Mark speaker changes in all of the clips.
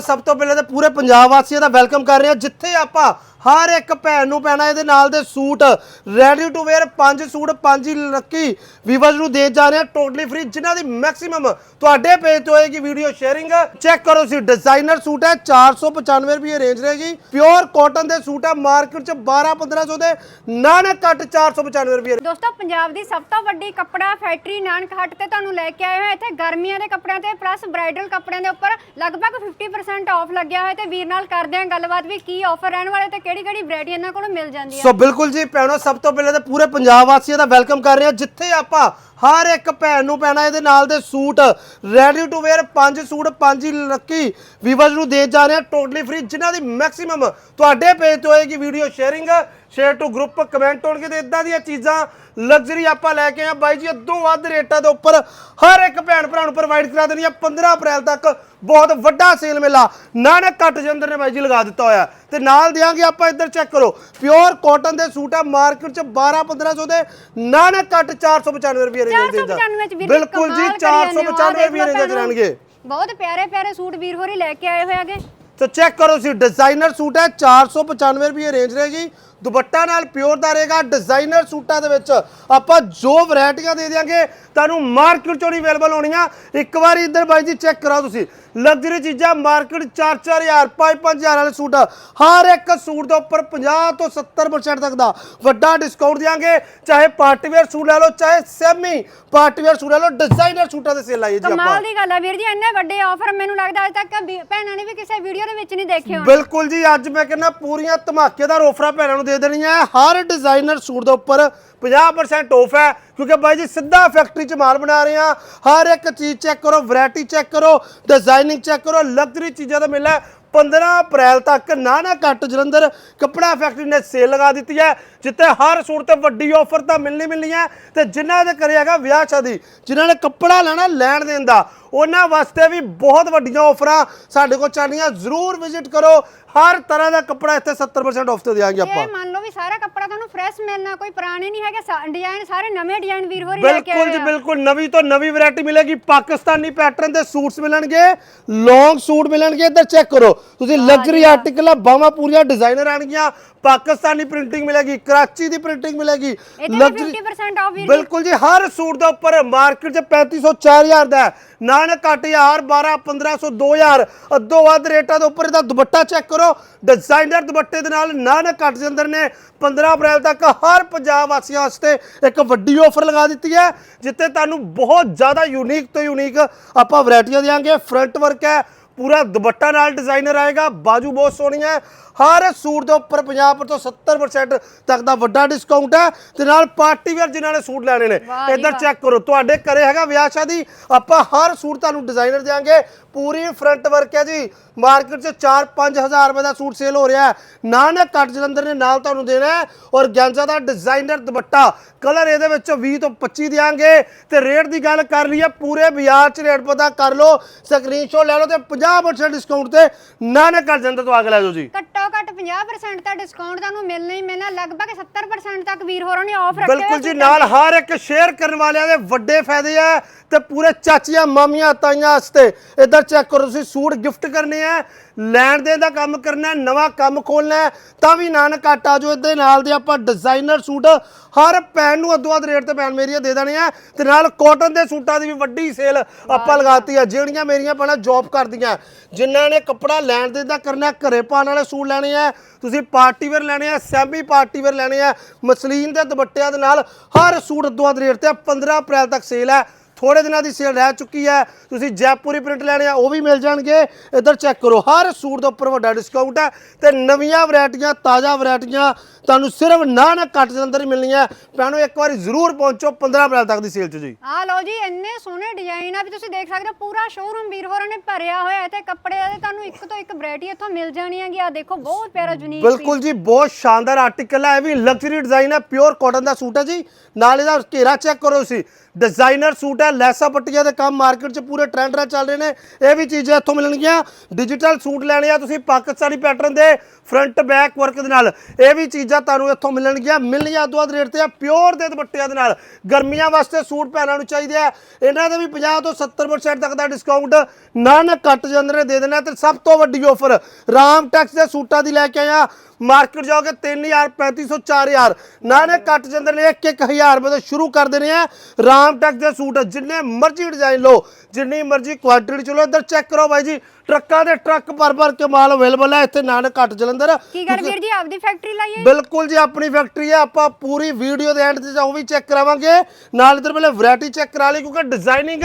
Speaker 1: ਸਭ ਤੋਂ ਪਹਿਲਾਂ ਤਾਂ ਪੂਰੇ ਪੰਜਾਬ ਵਾਸੀਆਂ ਦਾ ਵੈਲਕਮ ਕਰ ਰਹੇ ਹਾਂ ਜਿੱਥੇ ਆਪਾਂ ਹਰ ਇੱਕ ਭੈਣ ਨੂੰ ਪੈਣਾ ਇਹਦੇ ਨਾਲ ਦੇ ਸੂਟ। ਰੈਡੀ ਟੂ ਵੇਅਰ ਪੰਜ ਸੂਟ, ਪੰਜ ਹੀ ਲੱਕੀ ਵੀਵਰਸ ਨੂੰ ਦੇ ਜਾ ਰਹੇ ਹਾਂ ਟੋਟਲੀ ਫ੍ਰੀ ਜਿਨ੍ਹਾਂ ਦੀ ਮੈਕਸਿਮਮ ਤੁਹਾਡੇ ਪੇਜ ਤੋਂ ਹੋਏਗੀ ਵੀਡੀਓ ਸ਼ੇਅਰਿੰਗ ਚੈੱਕ ਕਰੋ ਸੀ ਡਿਜ਼ਾਈਨਰ ਸੂਟ ਹੈ 495 ਰੁਪਏ ਰੇਂਜ ਰਹੇਗੀ। ਪਿਓਰ ਕਾਟਨ ਦੇ ਸੂਟ ਹੈ ਮਾਰਕੀਟ ਚ 12 1500 ਦੇ ਨਾਨਕ ਕੱਟ 495 ਰੁਪਏ
Speaker 2: ਦੋਸਤੋ, ਪੰਜਾਬ ਦੀ ਸਭ ਤੋਂ ਵੱਡੀ ਕੱਪੜਾ ਫੈਕਟਰੀ ਨਾਨਕ ਹੱਟ ਤੇ ਤੁਹਾਨੂੰ ਲੈ ਕੇ ਆਏ ਹੋਏ ਹਾਂ। ਇੱਥੇ ਗਰਮੀਆਂ ਦੇ ਕੱਪੜਿਆਂ ਤੇ ਪਲੱਸ ਬ੍ਰਾਈਡਲ ਕੱਪੜਿਆਂ ਦੇ ਉੱਪਰ ਲਗਭਗ 50% ਆਫ ਲੱਗਿਆ ਹੋਇਆ ਤੇ ਵੀਰ ਨਾਲ ਕਰਦੇ ਹਾਂ ਗੱਲਬਾਤ ਵੀ ਕੀ ਆਫਰ ਰਹਿਣ ਵਾਲੇ ਤੇ ਕਿਹੜੀ ਕਿਹੜੀ ਵੈਰਾਈਟੀ ਇਹਨਾਂ ਕੋਲੋਂ ਮਿਲ ਜਾਂਦੀ ਹੈ
Speaker 1: ਸੋ ਬਿਲਕੁਲ ਜੀ ਭੈਣੋ ਸਭ ਤੋਂ ਪਹਿਲਾਂ ਤਾਂ ਪੂਰੇ ਪੰਜਾਬ ਵਾਸੀਆਂ ਦਾ ਵੈਲਕਮ ਕਰ ਰਹੇ ਹਾਂ, ਜਿੱਥੇ ਆਪਾਂ ਹਰ ਇੱਕ ਭੈਣ ਨੂੰ ਪੈਣਾ ਇਹਦੇ ਨਾਲ ਦੇ ਸੂਟ। ਰੈਡੀ ਟੂ ਵੇਅਰ ਪੰਜ ਸੂਟ, ਪੰਜ ਹੀ ਲੱਕੀ ਵੀਵਰਸ ਨੂੰ ਦੇ ਜਾ ਰਹੇ ਹਾਂ। ਟੋਟਲੀ ਫ੍ਰੀ ਜਿਨ੍ਹਾਂ ਦੀ ਮੈਕਸਿਮਮ ਤੁਹਾਡੇ ਪੇਜ ਤੋਂ ਹੋਏਗੀ video sharing share to group comment ਹੋਣਗੇ ਤੇ ਇਦਾਂ ਦੀਆਂ ਚੀਜ਼ਾਂ ਲਗਜ਼ਰੀ ਆਪਾਂ ਲੈ ਕੇ ਆ ਬਾਈ ਜੀ, ਅੱਧੋਂ ਵੱਧ ਰੇਟਾਂ ਦੇ ਉੱਪਰ ਹਰ ਇੱਕ ਭੈਣ ਭਰਾ ਨੂੰ ਪ੍ਰੋਵਾਈਡ ਕਰਾ ਦੇਣੀ ਆ। 15 ਅਪ੍ਰੈਲ ਤੱਕ ਬਹੁਤ ਵੱਡਾ ਸੇਲ ਮੇਲਾ ਨਾਨਕ ਕੱਟ ਜੰਦਰ ਨੇ ਬਾਈ ਜੀ ਲਗਾ ਦਿੱਤਾ ਹੋਇਆ। ਤੇ ਨਾਲ ਦਿਆਂਗੇ ਆਪਾਂ ਇੱਧਰ ਚੈੱਕ ਕਰੋ। ਪਿਓਰ ਕਾਟਨ ਦੇ ਸੂਟ ਆ ਮਾਰਕੀਟ ਚ 12 1500 ਦੇ, ਨਾਨਕ ਕੱਟ 495 ਰੁਪਏ ਰੇਂਜ ਦੇ
Speaker 2: 495 ਵਿੱਚ ਵੀਰ ਜੀ
Speaker 1: ਬਿਲਕੁਲ ਜੀ
Speaker 2: ਕਮਾਲ ਕਰੀ ਜਾਂਦੇ ਹੋ।
Speaker 1: 495
Speaker 2: ਆਹ ਦੇਖ
Speaker 1: ਰੁਪਏ
Speaker 2: ਲਓ
Speaker 1: ਰੇਂਜ ਚ। ਰਹਿਣਗੇ
Speaker 2: ਬਹੁਤ ਪਿਆਰੇ ਪਿਆਰੇ ਸੂਟ ਵੀਰ ਹੋਰੀ ਲੈ ਕੇ ਆਏ ਹੋਏ ਹੈਗੇ
Speaker 1: ਤੋ ਚੈੱਕ ਕਰੋ ਸੀ ਡਿਜ਼ਾਈਨਰ ਸੂਟ ਹੈ 495 ਰੁਪਏ ਰੇਂਜ ਰਹੇਗੀ ਦੁਪੱਟਾ ਨਾਲ ਪਿਓਰ ਦਾ ਰਹੇਗਾ ਡਿਜ਼ਾਈਨਰ ਸੂਟਾਂ ਦੇ ਵਿੱਚ। ਆਪਾਂ ਜੋ ਵੈਰਾਈਟੀਆਂ ਦੇ ਦਿਆਂਗੇ ਤੁਹਾਨੂੰ ਮਾਰਕੀਟ ਚੋਂ ਨਹੀਂ ਅਵੇਲੇਬਲ ਹੋਣੀਆਂ। ਇੱਕ ਵਾਰੀ ਇੱਧਰ ਬਾਈ ਜੀ ਚੈੱਕ ਕਰਾਓ ਤੁਸੀਂ। ਲਗਜ਼ਰੀ ਚੀਜ਼ਾਂ ਮਾਰਕੀਟ 4-4000 5-5000 ਵਾਲੇ ਸੂਟ ਹਰ ਇੱਕ ਸੂਟ ਦੇ ਉੱਪਰ 50 ਤੋਂ 70% ਤੱਕ ਦਾ ਵੱਡਾ ਡਿਸਕਾਊਂਟ ਦਿਆਂਗੇ। ਚਾਹੇ ਪਾਰਟੀ ਵੇਅਰ ਸੂਟ ਲੈ ਲਓ ਚਾਹੇ ਸੈਮੀ ਪਾਰਟੀ ਵੇਅਰ ਸੂਟ ਲੈ ਲਓ ਡਿਜ਼ਾਈਨਰ ਸੂਟਾਂ ਦੇ ਸੇਲ ਆਈ ਜੀ ਆਪਾਂ।
Speaker 2: ਕਮਾਲ ਦੀ ਗੱਲ ਹੈ ਵੀਰ ਜੀ ਇੰਨੇ ਵੱਡੇ ਆਫਰ ਮੈਨੂੰ ਲੱਗਦਾ ਅੱਜ ਤੱਕ ਭੈਣਾਂ ਨੇ ਵੀ ਕਿਸੇ ਵੀਡੀਓ ਦੇ ਵਿੱਚ ਨਹੀਂ ਦੇਖੇ ਹੋਣ।
Speaker 1: ਬਿਲਕੁਲ ਜੀ ਅੱਜ ਮੈਂ ਕਹਿੰਦਾ ਪੂਰੀਆਂ ਧਮਾਕੇਦਾਰ ਆਫਰਾਂ ਭੈਣਾਂ ਨੂੰ ਦੇ ਦੇਣੀਆਂ ਹਰ ਡਿਜ਼ਾਈਨਰ ਸੂਟ ਦੇ ਉੱਪਰ 50% ਆਫ ਹੈ, ਕਿਉਂਕਿ ਬਾਈ ਜੀ ਸਿੱਧਾ ਫੈਕਟਰੀ 'ਚ ਮਾਲ ਬਣਾ ਰਹੇ ਆ ਹਰ ਇੱਕ ਚੀਜ਼ ਚੈੱਕ ਕਰੋ ਵੈਰਾਈਟੀ ਚੈੱਕ ਕਰੋ ਡਿਜ਼ਾਈਨਿੰਗ ਚੈੱਕ ਕਰੋ ਲਗਜ਼ਰੀ ਚੀਜ਼ਾਂ ਦਾ ਮੇਲਾ ਹੈ। 15 ਅਪ੍ਰੈਲ ਤੱਕ ਨਾ ਨਾ ਕੱਟ ਜਲੰਧਰ ਕੱਪੜਾ ਫੈਕਟਰੀ ਨੇ ਸੇਲ ਲਗਾ ਦਿੱਤੀ ਹੈ, ਜਿੱਥੇ ਹਰ ਸੂਟ ਤੇ ਵੱਡੀ ਆਫਰ ਤਾਂ ਮਿਲਣੀ ਮਿਲਣੀ ਹੈ। ਤੇ ਜਿਨ੍ਹਾਂ ਦੇ ਘਰੇ ਹੈਗਾ ਵਿਆਹ ਸ਼ਾਦੀ, ਜਿਨ੍ਹਾਂ ਨੇ ਕੱਪੜਾ ਲੈਣਾ ਲੈਣ ਦੇਣ ਦਾ ਉਹਨਾਂ ਵਾਸਤੇ ਵੀ ਬਹੁਤ ਵੱਡੀਆਂ ਆਫਰਾਂ ਸਾਡੇ ਕੋਲ ਚੱਲੀਆਂ ਜ਼ਰੂਰ ਵਿਜ਼ਿਟ ਕਰੋ। ਹਰ ਤਰ੍ਹਾਂ ਦਾ ਕੱਪੜਾ ਇੱਥੇ 70% ਆਫ ਤੇ ਦਿਆਂਗੇ ਆਪਾਂ।
Speaker 2: ਇਹ ਮੰਨ ਲਓ ਵੀ ਸਾਰਾ ਕੱਪੜਾ ਤੁਹਾਨੂੰ ਫਰੈਸ਼ ਮਿਲਣਾ ਕੋਈ ਪੁਰਾਣੇ ਨਹੀਂ ਹੈਗੇ। ਡਿਜ਼ਾਈਨ ਸਾਰੇ ਨਵੇਂ ਡਿਜ਼ਾਈਨ ਵੀਰ ਹੋਰੀ ਲੈ ਕੇ
Speaker 1: ਬਿਲਕੁਲ
Speaker 2: ਆਏ
Speaker 1: ਜੀ
Speaker 2: ਆ।
Speaker 1: ਬਿਲਕੁਲ। ਨਵੀਂ ਤੋਂ ਨਵੀਂ ਵੈਰਾਈਟੀ ਮਿਲੇਗੀ। ਪਾਕਿਸਤਾਨੀ ਪੈਟਰਨ ਦੇ ਸੂਟਸ ਮਿਲਣਗੇ। ਲੌਂਗ ਸੂਟ ਮਿਲਣਗੇ। ਇੱਧਰ ਚੈੱਕ ਕਰੋ। ਤੁਸੀਂ ਲਗਜ਼ਰੀ ਆਰਟੀਕਲ ਆ ਬਾਹਾਂ ਪੂਰੀਆਂ ਡਿਜ਼ਾਈਨਰ ਆਣਗੀਆਂ ਪਾਕਿਸਤਾਨੀ ਪ੍ਰਿੰਟਿੰਗ ਮਿਲੇਗੀ। ਕਰਾਚੀ ਦੀ ਪ੍ਰਿੰਟਿੰਗ ਮਿਲੇਗੀ।
Speaker 2: ਵੀ 50% ਆਫ
Speaker 1: ਬਿਲਕੁਲ ਜੀ ਹਰ ਸੂਟ ਦੇ ਉੱਪਰ ਮਾਰਕੀਟ 'ਚ 3500 4000 ਦਾ ਹੈ। ਨਾਨਕ ਘੱਟ ਹਜ਼ਾਰ 12 1500 2000 ਅੱਧੋ ਵੱਧ ਰੇਟਾਂ ਦੇ ਉੱਪਰ ਇਹਦਾ ਦੁਪੱਟਾ ਚੈੱਕ ਕਰੋ। ਡਿਜ਼ਾਈਨਰ ਦੁਪੱਟੇ ਦੇ ਨਾਲ ਨਾਨਕ ਘੱਟ ਦੇ ਨੇ 15 ਅਪ੍ਰੈਲ ਤੱਕ ਹਰ ਪੰਜਾਬ ਵਾਸੀਆਂ ਵਾਸਤੇ ਇੱਕ ਵੱਡੀ ਆਫਰ ਲਗਾ ਦਿੱਤੀ ਹੈ, ਜਿੱਥੇ ਤੁਹਾਨੂੰ ਬਹੁਤ ਜ਼ਿਆਦਾ ਯੂਨੀਕ ਤੋਂ ਯੂਨੀਕ ਆਪਾਂ ਵੈਰਾਈਟੀਆਂ ਦੇਵਾਂਗੇ ਫਰੰਟ ਵਰਕ ਹੈ ਪੂਰਾ ਦੁਪੱਟਾ ਨਾਲ ਡਿਜ਼ਾਈਨਰ ਆਏਗਾ ਬਾਜੂ ਬਹੁਤ ਸੋਹਣੀ ਹੈ ਹਰ ਸੂਟ ਦੇ ਉੱਪਰ 50% ਤੋਂ 70% ਤੱਕ ਦਾ ਵੱਡਾ ਡਿਸਕਾਊਂਟ ਹੈ ਤੇ ਨਾਲ ਪਾਰਟੀ ਵੇਅਰ ਜਿਨ੍ਹਾਂ ਨੇ ਸੂਟ ਲੈਣੇ ਨੇ ਇੱਧਰ। ਚੈੱਕ ਕਰੋ ਤੁਹਾਡੇ ਘਰੇ ਹੈਗਾ ਵਿਆਹ ਸ਼ਾਦੀ ਆਪਾਂ ਹਰ ਸੂਟ ਤੁਹਾਨੂੰ ਡਿਜ਼ਾਈਨਰ ਦੇਵਾਂਗੇ ਪੂਰੀ ਫਰੰਟ ਵਰਕ ਹੈ ਜੀ। ਮਾਰਕੀਟ 'ਚ 4-5000 ਰੁਪਏ ਦਾ ਸੂਟ ਸੇਲ ਹੋ ਰਿਹਾ ਹੈ। ਨਾਨਕ ਕੱਟ ਜਲੰਧਰ ਨੇ ਨਾਲ ਤੁਹਾਨੂੰ ਦੇਣਾ ਹੈ ਔਰ ਗੈਂਜ਼ਾ ਦਾ ਡਿਜ਼ਾਈਨਰ ਦੁਪੱਟਾ। ਕਲਰ ਇਹਦੇ ਵਿੱਚ 20 ਤੋਂ 25 ਦਿਆਂਗੇ ਤੇ ਰੇਟ ਦੀ ਗੱਲ ਕਰ ਲਈਏ, ਪੂਰੇ ਬਾਜ਼ਾਰ 'ਚ ਰੇਟ ਪਤਾ ਕਰ ਲਓ। ਸਕਰੀਨਸ਼ਾਟ ਲੈ ਲਓ ਤੇ 50% ਡਿਸਕਾਊਂਟ ਤੇ ਨਾਨਕ ਕੱਟ ਜਲੰਧਰ ਤੋਂ ਆ ਕੇ ਲੈ ਜਾਓ ਜੀ।
Speaker 2: 50% ਦਾ ਡਿਸਕਾਊਂਟ ਤੁਹਾਨੂੰ ਮਿਲਣਾ ਹੀ ਮਿਲਣਾ ਲਗਭਗ 70% ਤੱਕ ਵੀਰ ਹੋਰਾਂ ਨੇ ਆਫ ਰੱਖਿਆ
Speaker 1: ਬਿਲਕੁਲ ਜੀ ਨਾਲ ਹਰ ਇੱਕ ਸ਼ੇਅਰ ਕਰਨ ਵਾਲਿਆਂ ਦੇ ਵੱਡੇ ਫਾਇਦੇ ਆ ਤੇ ਪੂਰੇ ਚਾਚੀਆਂ ਮਾਮੀਆਂ ਤਾਈਆਂ ਵਾਸਤੇ। ਇੱਧਰ ਚੈੱਕ ਕਰੋ ਤੁਸੀਂ ਸੂਟ ਗਿਫਟ ਕਰਨੇ ਆ। ਲੈਣ ਦੇਣ ਦਾ ਕੰਮ ਕਰਨਾ ਨਵਾਂ ਕੰਮ ਖੋਲਣਾ ਤਾਂ ਵੀ ਨਾਨਕ ਘੱਟ ਆ ਜਾਓ ਇਹਦੇ ਨਾਲ ਦੇ ਆਪਾਂ ਡਿਜ਼ਾਈਨਰ ਸੂਟ ਹਰ ਪੈਣ ਨੂੰ ਅੱਧੋ ਅੱਧ ਰੇਟ ਤੇ ਪੈਣ ਮੇਰੀਆਂ ਦੇ ਦੇਣੇ ਆ ਤੇ ਨਾਲ ਕਾਟਨ ਦੇ ਸੂਟਾਂ ਦੀ ਵੀ ਵੱਡੀ ਸੇਲ ਆਪਾਂ ਲਗਾਤੀ ਆ ਜਿਹੜੀਆਂ ਮੇਰੀਆਂ ਭੈਣਾਂ ਜੌਬ ਕਰਦੀਆਂ ਜਿਨ੍ਹਾਂ ਨੇ ਕੱਪੜਾ ਲੈਣ ਦੇਣ ਦਾ ਕਰਨਾ ਘਰੇ ਪਾਉਣ ਵਾਲੇ ਸੂਟ ਲੈਣੇ ਆ ਤੁਸੀਂ ਪਾਰਟੀ ਵੇਅਰ ਲੈਣੇ ਆ ਸੈਮੀ ਪਾਰਟੀ ਵੇਅਰ ਲੈਣੇ ਆ ਮਸਲੀਨ ਦੇ ਦੁਪੱਟਿਆਂ ਦੇ ਨਾਲ ਹਰ ਸੂਟ ਅੱਧੋ ਅੱਧ ਰੇਟ ਤੇ ਆ। 15 ਅਪ੍ਰੈਲ ਤੱਕ ਸੇਲ ਹੈ ਥੋੜੇ ਦਿਨਾਂ ਦੀ ਸੇਲ ਰਹਿ ਚੁੱਕੀ ਹੈ। ਤੁਸੀਂ ਜੈਪੁਰੀ ਪ੍ਰਿੰਟ ਲੈਣੇ ਆ, ਉਹ ਵੀ ਮਿਲ ਜਾਣਗੇ। ਇੱਧਰ ਚੈੱਕ ਕਰੋ, ਹਰ ਸੂਟ ਦੇ ਉੱਪਰ ਵੱਡਾ ਡਿਸਕਾਊਂਟ ਹੈ ਤੇ ਨਵੀਆਂ ਵੈਰਾਈਟੀਆਂ ਤਾਜ਼ਾ ਵੈਰਾਈਟੀਆਂ ਤੁਹਾਨੂੰ ਸਿਰਫ ਨਾ ਨਾ ਕੱਟ ਦੇ ਅੰਦਰ ਹੀ ਮਿਲਣੀਆਂ। ਭੈਣੋ ਇੱਕ ਵਾਰੀ ਜ਼ਰੂਰ ਪਹੁੰਚੋ 15 ਅਪ੍ਰੈਲ ਤੱਕ ਦੀ ਸੇਲ 'ਚ ਜੀ।
Speaker 2: ਆ ਲਓ ਜੀ ਇੰਨੇ ਸੋਹਣੇ ਡਿਜ਼ਾਈਨ ਆ ਵੀ ਤੁਸੀਂ ਦੇਖ ਸਕਦੇ ਹੋ ਪੂਰਾ ਸ਼ੋਰੂਮ ਵੀਰ ਹੋਰਾਂ ਨੇ ਭਰਿਆ ਹੋਇਆ ਹੈ ਤੇ ਕੱਪੜੇ ਦੇ ਤੁਹਾਨੂੰ ਇੱਕ ਤੋਂ ਇੱਕ ਵੈਰਾਈਟੀ ਇੱਥੋਂ ਮਿਲ ਜਾਣੀ ਹੈਗੀ ਆ ਦੇਖੋ ਬਹੁਤ ਪਿਆਰਾ ਯੂਨੀਕ
Speaker 1: ਬਿਲਕੁਲ ਜੀ ਬਹੁਤ ਸ਼ਾਨਦਾਰ ਆਰਟੀਕਲ ਹੈ ਇਹ ਵੀ ਲਗਜ਼ਰੀ ਡਿਜ਼ਾਈਨ ਹੈ ਪਿਓਰ ਕਾਟਨ ਦਾ ਸੂਟ ਹੈ ਜੀ। ਨਾਲ ਇਹਦਾ ਘੇਰਾ ਚੈੱਕ ਕਰੋ ਤੁਸੀਂ। ਡਿਜ਼ਾਈਨਰ ਸੂਟ ਹੈ ਹੈ ਲੈਸਾ ਪੱਟੀਆਂ ਦੇ ਕੰਮ ਮਾਰਕੀਟ 'ਚ ਪੂਰੇ ਟ੍ਰੈਂਡ ਨਾਲ ਚੱਲ ਰਹੇ ਨੇ। ਇਹ ਵੀ ਚੀਜ਼ਾਂ ਇੱਥੋਂ ਮਿਲਣਗੀਆਂ। ਡਿਜੀਟਲ ਸੂਟ ਲੈਣੇ ਆ ਤੁਸੀਂ ਪਾਕਿਸਤਾਨੀ ਪੈਟਰਨ ਦੇ ਫਰੰਟ ਬੈਕ ਵਰਕ ਦੇ ਨਾਲ। ਇਹ ਵੀ ਚੀਜ਼ਾਂ ਤੁਹਾਨੂੰ ਇੱਥੋਂ ਮਿਲਣਗੀਆਂ ਮਿਲਣਗੀਆਂ ਅੱਧੋ ਅੱਧ ਰੇਟ ਤੇ ਆ ਪਿਓਰ ਦੇ ਦੁਪੱਟਿਆਂ ਦੇ ਨਾਲ। ਗਰਮੀਆਂ ਵਾਸਤੇ ਸੂਟ ਭੈਣਾਂ ਨੂੰ ਚਾਹੀਦੇ ਆ। ਇਹਨਾਂ ਦੇ ਵੀ 50 ਤੋਂ 70% ਤੱਕ ਦਾ ਡਿਸਕਾਊਂਟ ਨਾ ਨਾ ਕੱਟ ਜਾਂਦੇ ਨੇ ਦੇ ਦੇਣਾ ਤੇ ਸਭ ਤੋਂ ਵੱਡੀ ਆਫਰ ਰਾਮ ਟੈਕਸ ਦੇ ਸੂਟਾਂ ਦੀ ਲੈ ਕੇ ਆਇਆ। ਮਾਰਕੀਟ ਜਾਓਗੇ 3000 3500 4000 ਨਾ ਨੇ ਕੱਟ ਜਾਂਦੇ ਨੇ 1 1000 ਰੁਪਏ ਤੋਂ ਸ਼ੁਰੂ ਕਰ ਦੇਣੇ ਆ। ਰਾਮ ਟੈਕਸ ਦੇ ਸੂਟ ਜਿੰਨੇ ਮਰਜ਼ੀ ਡਿਜ਼ਾਈਨ ਲਓ ਜਿੰਨੀ ਮਰਜ਼ੀ ਕੁਆਂਟੀਟੀ ਚਲੋ ਇੱਧਰ ਚੈੱਕ ਕਰੋ ਬਾਈ ਜੀ ਟਰੱਕਾਂ ਦੇ ਟਰੱਕ ਭਰ ਭਰ ਕੇ ਮਾਲ ਅਵੇਲੇਬਲ ਹੈ ਇੱਥੇ ਨਾਨਕ ਕੱਟ ਜਲੰਧਰ।
Speaker 2: ਕੀ ਕਰ ਵੀਰ ਜੀ ਆਪਦੀ ਫੈਕਟਰੀ ਲਾਈਏ
Speaker 1: ਬਿਲਕੁਲ ਜੀ ਆਪਣੀ ਫੈਕਟਰੀ ਹੈ ਆਪਾਂ ਪੂਰੀ ਵੀਡੀਓ ਦੇ ਐਂਡ ਤੇ ਉਹ ਵੀ ਚੈੱਕ ਕਰਾਵਾਂਗੇ। ਨਾਲ ਇਧਰ ਪਹਿਲੇ ਵੈਰਾਈਟੀ ਚੈੱਕ ਕਰਾ ਲਈ ਕਿਉਂਕਿ ਡਿਜ਼ਾਈਨਿੰਗ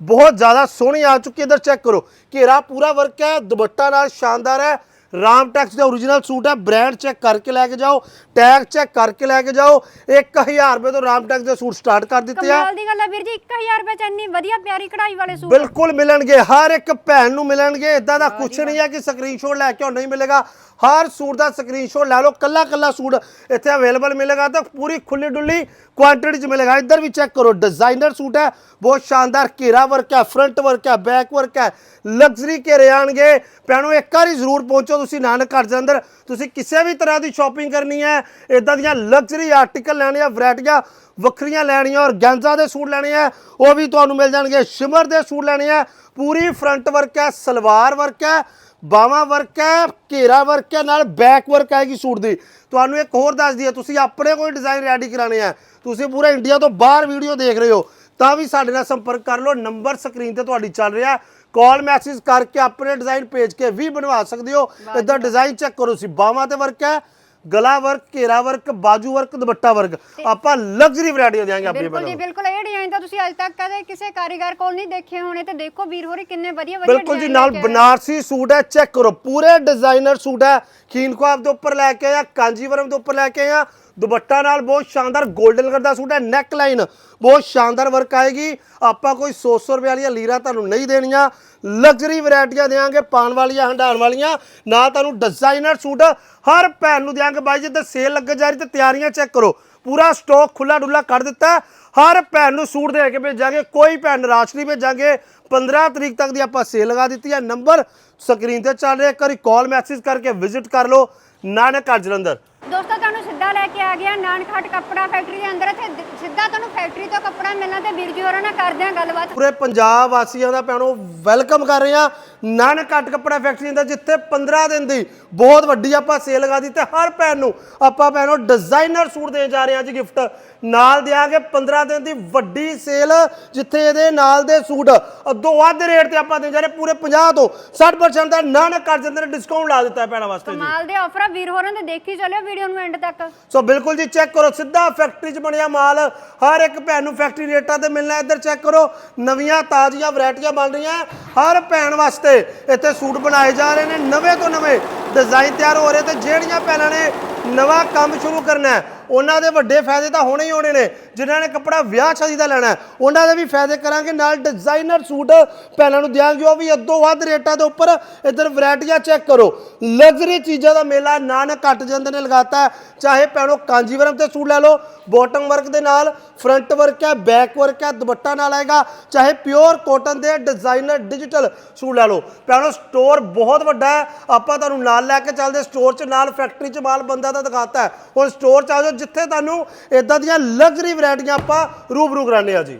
Speaker 1: ਬਹੁਤ ਜ਼ਿਆਦਾ ਸੋਹਣੀ ਆ ਚੁੱਕੀ ਇਧਰ ਚੈੱਕ ਕਰੋ। ਘੇਰਾ ਪੂਰਾ ਵਰਕ ਹੈ ਦੁਪੱਟਾ ਨਾਲ ਸ਼ਾਨਦਾਰ ਹੈ ਰਾਮ ਟੈਕਸ ਦੇ origignal ਸੂਟ ਹੈ ਬ੍ਰਾਂਡ ਚੈੱਕ ਕਰਕੇ ਲੈ ਕੇ ਜਾਓ ਟੈਗ ਚੈੱਕ ਕਰਕੇ ਲੈ ਕੇ ਜਾਓ 1000 ਰੁਪਏ ਤੋਂ ਰਾਮ ਟੈਕਸ ਦੇ ਸੂਟ ਸਟਾਰਟ ਕਰ ਦਿੱਤੇ ਆ।
Speaker 2: ਕਮਾਲ ਦੀ ਗੱਲ ਹੈ ਵੀਰ ਜੀ 1000 ਰੁਪਏ ਚ ਇੰਨੀ ਵਧੀਆ ਪਿਆਰੀ ਕਢਾਈ ਵਾਲੇ ਸੂਟ।
Speaker 1: ਬਿਲਕੁਲ ਮਿਲਣਗੇ ਹਰ ਇੱਕ ਭੈਣ ਨੂੰ ਮਿਲਣਗੇ ਇਦਾਂ ਦਾ ਕੁਝ ਨਹੀਂ ਹੈ ਕਿ ਸਕਰੀਨਸ਼ਾਟ ਲੈ ਕੇ ਉਹ ਨਹੀਂ ਮਿਲੇਗਾ। ਹਰ ਸੂਟ ਦਾ ਸਕਰੀਨਸ਼ਾਟ ਲੈ ਲਓ ਕੱਲਾ ਕੱਲਾ ਸੂਟ ਇੱਥੇ ਅਵੇਲੇਬਲ ਮਿਲੇਗਾ ਤਾਂ ਪੂਰੀ ਖੁੱਲੀ ਡੁੱਲੀ ਕੁਆਂਟੀਟੀ ਚ ਮਿਲੇਗਾ। ਇੱਧਰ ਵੀ ਚੈੱਕ ਕਰੋ ਡਿਜ਼ਾਈਨਰ ਸੂਟ ਹੈ ਬਹੁਤ ਸ਼ਾਨਦਾਰ ਘੇਰਾ ਵਰਕ ਹੈ ਫਰੰਟ ਵਰਕ ਹੈ ਬੈਕ ਵਰਕ ਹੈ ਲਗਜ਼ਰੀ ਘੇਰੇ ਆਣਗੇ। ਭੈਣੋ ਇੱਕ ਵਾਰੀ ਜ਼ਰੂਰ ਪਹੁੰਚੋ ਤੁਸੀਂ ਨਾਨਕ ਘਰ ਦੇ ਅੰਦਰ, ਤੁਸੀਂ ਕਿਸੇ ਵੀ ਤਰ੍ਹਾਂ ਦੀ ਸ਼ਾਪਿੰਗ ਕਰਨੀ ਹੈ ਇਦਾਂ ਦੀਆਂ ਲਗਜ਼ਰੀ ਆਰਟੀਕਲ ਲੈਣੇ ਆ ਵੈਰਾਈਟੀਆਂ ਵੱਖਰੀਆਂ ਲੈਣੀਆਂ ਔਰ ਗੈਂਜ਼ਾ ਦੇ ਸੂਟ ਲੈਣੇ ਆ ਉਹ ਵੀ ਤੁਹਾਨੂੰ ਮਿਲ ਜਾਣਗੇ, ਸ਼ਿਮਰ ਦੇ ਸੂਟ ਲੈਣੇ ਆ ਪੂਰੀ ਫਰੰਟ ਵਰਕ ਹੈ, ਸਲਵਾਰ ਵਰਕ ਹੈ ਬਾਵਾ ਵਰਕ ਹੈ, ਘੇਰਾ ਵਰਕ ਹੈ, ਨਾਲ ਬੈਕ ਵਰਕ ਆਏਗੀ ਸੂਟ ਦੀ। ਤੁਹਾਨੂੰ ਇੱਕ ਹੋਰ ਦੱਸ ਦਈਏ, ਤੁਸੀਂ ਆਪਣੇ ਕੋਈ ਡਿਜ਼ਾਈਨ ਰੈਡੀ ਕਰਾਣੇ ਆ ਤੁਸੀਂ ਪੂਰੇ ਇੰਡੀਆ ਤੋਂ ਬਾਹਰ ਵੀਡੀਓ ਦੇਖ ਰਹੇ ਹੋ, ਤਾਂ ਵੀ ਸਾਡੇ ਨਾਲ ਸੰਪਰਕ ਕਰ ਲਓ ਨੰਬਰ ਸਕਰੀਨ ਤੇ ਤੁਹਾਡੀ ਚੱਲ ਰਿਹਾ ਕਾਲ ਮੈਸੇਜ ਕਰਕੇ ਆਪਣੇ ਡਿਜ਼ਾਈਨ ਭੇਜ ਕੇ ਵੀ ਬਣਵਾ ਸਕਦੇ ਹੋ। ਇਦਾਂ ਡਿਜ਼ਾਈਨ ਚੈੱਕ ਕਰੋ ਤੁਸੀਂ ਬਾਵਾ ਤੇ ਵਰਕ ਹੈ। ਗਲਾ ਵਰਕ ਘੇਰਾ ਵਰਕ ਬਾਜੂ ਵਰਕ ਦੁਪੱਟਾ ਵਰਕ। ਆਪਾਂ ਲਗਜ਼ਰੀ ਵੈਰਾਈਟੀ ਦੇਵਾਂਗੇ ਆਪਣੀ
Speaker 2: ਬਿਲਕੁਲ ਜੀ ਬਿਲਕੁਲ ਇਹ ਡਿਜ਼ਾਈਨ ਤਾਂ ਤੁਸੀਂ ਅੱਜ ਤੱਕ ਕਦੇ ਕਿਸੇ ਕਾਰੀਗਰ ਕੋਲ ਨਹੀਂ ਦੇਖੇ ਹੋਣੇ ਤੇ ਦੇਖੋ ਵੀਰ ਹੋਰੀ ਕਿੰਨੇ ਵਧੀਆ ਵਧੀਆ
Speaker 1: ਬਿਲਕੁਲ ਜੀ ਨਾਲ। ਬਨਾਰਸੀ ਸੂਟ ਹੈ ਚੈੱਕ ਕਰੋ ਪੂਰੇ ਡਿਜ਼ਾਈਨਰ ਸੂਟ ਹੈ। ਖੀਨ ਖੁਆਬ ਦੇ ਉੱਪਰ ਲੈ ਕੇ ਆਇਆ ਕਾਂਜੀਵਰਮ ਦੇ ਉੱਪਰ ਲੈ ਕੇ ਆਇਆ ਦੁਪੱਟਾ ਨਾਲ ਬਹੁਤ ਸ਼ਾਨਦਾਰ 골ਡਨ ਕਲਰ ਦਾ ਸੂਟ ਹੈ ਨੈਕ ਲਾਈਨ ਬਹੁਤ ਸ਼ਾਨਦਾਰ ਵਰਕ ਆਏਗੀ। ਆਪਾਂ ਕੋਈ 100 ਰੁਪਏ ਵਾਲੀਆਂ ਲੀਰਾ ਤੁਹਾਨੂੰ ਨਹੀਂ ਦੇਣੀਆਂ। ਲਗਜ਼ਰੀ ਵੈਰਾਈਟੀਆਂ ਦੇਾਂਗੇ ਪਾਣ ਵਾਲੀਆਂ ਹੰਡਾਣ ਵਾਲੀਆਂ। ਨਾ ਤੁਹਾਨੂੰ ਡਿਜ਼ਾਈਨਰ ਸੂਟ, ਹਰ ਭੈਣ ਨੂੰ ਦੇਾਂਗੇ ਬਾਈ ਜੀ, ਤੇ ਸੇਲ ਲੱਗ ਜਾ ਰਹੀ ਤੇ ਤਿਆਰੀਆਂ ਚੈੱਕ ਕਰੋ। ਪੂਰਾ ਸਟਾਕ ਖੁੱਲਾ ਡੁੱਲਾ ਕਰ ਦਿੱਤਾ। ਹਰ ਭੈਣ ਨੂੰ ਸੂਟ ਦੇ ਕੇ ਭੇਜਾਂਗੇ, ਕੋਈ ਭੈਣ ਨਿਰਾਸ਼ ਨਹੀਂ ਭੇਜਾਂਗੇ। 15 ਤਰੀਕ ਤੱਕ ਦੀ ਆਪਾਂ ਸੇਲ ਲਗਾ ਦਿੱਤੀ ਹੈ। ਨੰਬਰ ਸਕਰੀਨ ਤੇ ਚੱਲ ਰਿਹਾ, ਇੱਕ ਵਾਰੀ ਕਾਲ ਮੈਸੇਜ ਕਰਕੇ ਵਿਜ਼ਿਟ ਕਰ ਲਓ। ਨਾਨਕ ਘਰ ਜਲੰਧਰ।
Speaker 2: ਦੋਸਤੋ ਤੁਹਾਨੂੰ ਸਿੱਧਾ ਲੈ ਕੇ ਆ ਗਿਆ ਨਾਨਖਾਟ ਕੱਪੜਾ ਫੈਕਟਰੀ ਦੇ ਅੰਦਰ। ਇੱਥੇ ਦ- ਸਿੱਧਾ ਤੁਹਾਨੂੰ ਫੈਕਟਰੀ ਤੋਂ ਕੱਪੜਾ ਮਿਲਣਾ ਤੇ ਵੀਰ ਜੀ ਹੋਰਾਂ ਨਾਲ ਕਰਦੇ ਆ ਗੱਲਬਾਤ।
Speaker 1: ਪੂਰੇ ਪੰਜਾਬ ਵਾਸੀਆਂ ਦਾ ਭੈਣੋ ਵੈਲਕਮ ਕਰ ਰਹੇ ਹਾਂ। ਨਾਨਕ ਘੱਟ ਕੱਪੜਾ ਫੈਕਟਰੀ ਦਾ ਜਿੱਥੇ 15 ਦਿਨ ਦੀ ਬਹੁਤ ਵੱਡੀ ਆਪਾਂ ਸੇਲ ਲਗਾ ਦਿੱਤੀ ਹਰ ਭੈਣ ਨੂੰ ਆਪਾਂ ਭੈਣੋ ਡਿਜ਼ਾਈਨਰ ਸੂਟ ਦੇਣ ਜਾ ਰਹੇ ਹਾਂ ਜੀ ਗਿਫਟ ਨਾਲ ਦਿਆਂਗੇ 15 ਦਿਨ ਦੀ ਵੱਡੀ ਸੇਲ ਜਿੱਥੇ ਇਹਦੇ ਨਾਲ ਦੇ ਸੂਟ ਅੱਧੋ ਵੱਧ ਰੇਟ ਤੇ ਆਪਾਂ ਦੇਣ ਜਾ ਰਹੇ ਪੂਰੇ 50 ਤੋਂ 60% ਦਾ ਨਾਨਕ ਕਰ ਜਾਂਦੇ ਨੇ ਡਿਸਕਾਊਂਟ ਲਾ ਦਿੱਤਾ ਹੈ ਭੈਣਾਂ ਵਾਸਤੇ ਜੀ।
Speaker 2: ਕਮਾਲ ਦੇ ਆਫਰ ਆ। ਵੀਰ ਹੋਰਾਂ ਦੇ ਦੇਖੀ ਚੱਲਿਓ ਵੀਡੀਓ ਨੂੰ ਐਂਡ ਤੱਕ?
Speaker 1: ਸੋ ਬਿਲਕੁਲ ਜੀ ਚੈੱਕ ਕਰੋ, ਸਿੱਧਾ ਫੈਕਟਰੀ 'ਚ ਬਣਿਆ ਮਾਲ, ਹਰ ਇੱਕ ਭੈਣ ਨੂੰ ਫੈਕਟਰੀ ਰੇਟਾਂ ਤੇ ਮਿਲਣਾ, ਇੱਧਰ ਚੈੱਕ ਕਰੋ, ਨਵੀਆਂ, ਤਾਜ਼ੀਆਂ ਵੈਰਾਈਟੀਆਂ ਬਣ ਰਹੀਆਂ, ਹਰ ਭੈਣ ਵਾਸਤੇ ਇੱਥੇ ਸੂਟ ਬਣਾਏ ਜਾ ਰਹੇ ਨੇ, ਨਵੇਂ ਤੋਂ ਨਵੇਂ ਡਿਜ਼ਾਈਨ ਤਿਆਰ ਹੋ ਰਹੇ ਤੇ ਜਿਹੜੀਆਂ ਭੈਣਾਂ ਨੇ ਨਵਾਂ ਕੰਮ ਸ਼ੁਰੂ ਕਰਨਾ ਹੈ ਉਹਨਾਂ ਦੇ ਵੱਡੇ ਫਾਇਦੇ ਤਾਂ ਹੋਣੇ ਹੀ ਹੋਣੇ ਨੇ। ਜਿਨ੍ਹਾਂ ਨੇ ਕੱਪੜਾ ਵਿਆਹ ਸ਼ਾਦੀ ਦਾ ਲੈਣਾ ਉਹਨਾਂ ਦੇ ਵੀ ਫਾਇਦੇ ਕਰਾਂਗੇ। ਨਾਲ ਡਿਜ਼ਾਈਨਰ ਸੂਟ ਭੈਣਾਂ ਨੂੰ ਦਿਆਂਗੇ। ਉਹ ਵੀ ਅੱਧੋ ਵੱਧ ਰੇਟਾਂ ਦੇ ਉੱਪਰ ਇੱਧਰ ਵੈਰਾਈਟੀਆਂ ਚੈੱਕ ਕਰੋ। ਲਗਜ਼ਰੀ ਚੀਜ਼ਾਂ ਦਾ ਮੇਲਾ ਨਾਨਕ ਕੱਟ ਜਾਂਦੇ ਨੇ ਲਗਾਤਾ ਚਾਹੇ ਭੈਣੋ ਕਾਂਜੀਵਰਮ ਤੇ ਸੂਟ ਲੈ ਲਓ ਬੋਟਮ ਵਰਕ ਦੇ ਨਾਲ ਫਰੰਟ ਵਰਕ ਹੈ ਬੈਕ ਵਰਕ ਹੈ, ਦੁਪੱਟਾ ਨਾਲ ਆਏਗਾ। ਚਾਹੇ ਪਿਓਰ ਕੋਟਨ ਦੇ ਡਿਜ਼ਾਈਨਰ ਡਿਜੀਟਲ ਸੂਟ ਲੈ ਲਓ। ਭੈਣੋ ਸਟੋਰ ਬਹੁਤ ਵੱਡਾ ਹੈ। ਆਪਾਂ ਤੁਹਾਨੂੰ ਨਾਲ ਲੈ ਕੇ ਚੱਲਦੇ। ਸਟੋਰ 'ਚ ਨਾਲ ਫੈਕਟਰੀ 'ਚ ਮਾਲ ਬੰਦਾ ਤਾਂ ਦਿਖਾਤਾ ਹੁਣ ਸਟੋਰ 'ਚ ਆ ਜਾਓ ਜਿੱਥੇ ਤੁਹਾਨੂੰ ਇਦਾਂ ਦੀਆਂ ਲਗਜ਼ਰੀ ਵੈਰਾਈਟੀਆਂ ਆਪਾਂ ਰੂਬਰੂ ਕਰਾਉਂਦੇ ਆ ਜੀ।